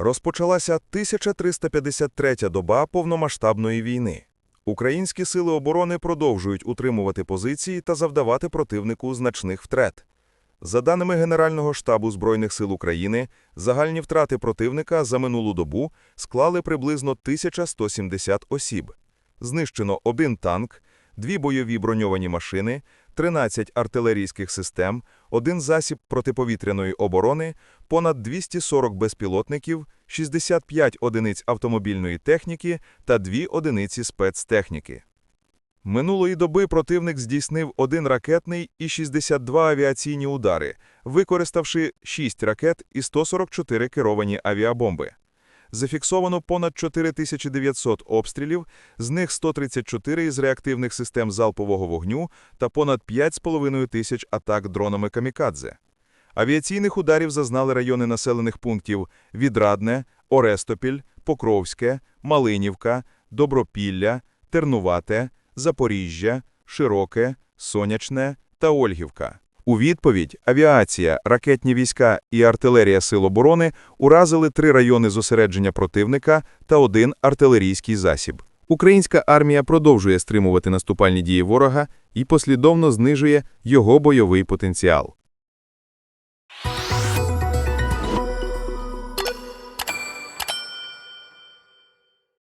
Розпочалася 1353-я доба повномасштабної війни. Українські сили оборони продовжують утримувати позиції та завдавати противнику значних втрат. За даними Генерального штабу Збройних сил України, загальні втрати противника за минулу добу склали приблизно 1170 осіб. Знищено один танк, дві бойові броньовані машини, 13 артилерійських систем, один засіб протиповітряної оборони, понад 240 безпілотників, 65 одиниць автомобільної техніки та 2 одиниці спецтехніки. Минулої доби противник здійснив один ракетний і 62 авіаційні удари, використавши 6 ракет і 144 керовані авіабомби. Зафіксовано понад 4900 обстрілів, з них 134 із реактивних систем залпового вогню та понад 5,5 тисяч атак дронами «Камікадзе». Авіаційних ударів зазнали райони населених пунктів Відрадне, Орестопіль, Покровське, Малинівка, Добропілля, Тернувате, Запоріжжя, Широке, Сонячне та Ольгівка. У відповідь авіація, ракетні війська і артилерія Сил оборони уразили три райони зосередження противника та один артилерійський засіб. Українська армія продовжує стримувати наступальні дії ворога і послідовно знижує його бойовий потенціал.